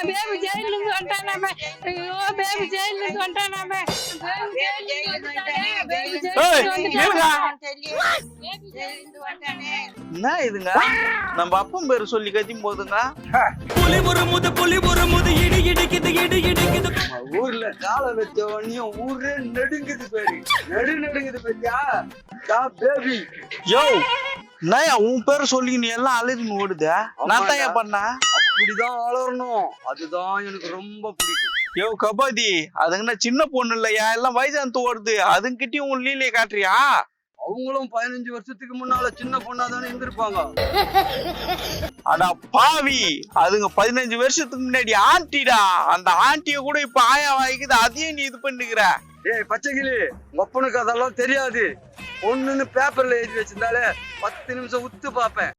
இருந்து வந்துட்டானே என்ன இதுங்க? நம்ம அப்பன் பேரு சொல்லி கத்தியும் போதுங்க. புலி முறுமுது புலி முறுமுது இடி இடிக்குது இடி இடிக்குது. ஊர்ல காலை வச்ச உடனே ஊரே நடுங்குது பேரு. நடு நடுங்குது பேரியா பேபி. யோ. நயா உன் பேரை சொல்லி நீ எல்லாம் அழுதுன்னு ஓடுதே. நான் தான் பண்ண? அப்படிதான் வளரணும் அதுதான் எனக்கு ரொம்ப பிடிக்கும். யோ கபாதி அதுங்கன்னா சின்ன பொண்ணு இல்லையா எல்லாம் வயசாந்து ஓடுது. அதுங்கிட்டயும் உன் லீலையை காட்டுறியா? அவங்களும் பதினஞ்சு வருஷத்துக்கு முன்னால சின்ன பொண்ணா தானே இருந்திருப்பாங்க. அடா பாவி! அதுங்க பதினஞ்சு வருஷத்துக்கு முன்னாடி ஆண்டிடா. அந்த ஆண்டிய கூட இப்ப ஆயா வாய்க்குது அதையும் நீ இது பண்ணுகிற ஏய் பச்சைக்கிளி ஒப்பனுக்கு அதெல்லாம் தெரியாது. பொண்ணுன்னு பேப்பர்ல எழுதி வச்சிருந்தாலே பத்து நிமிஷம் உத்து பார்ப்பேன்.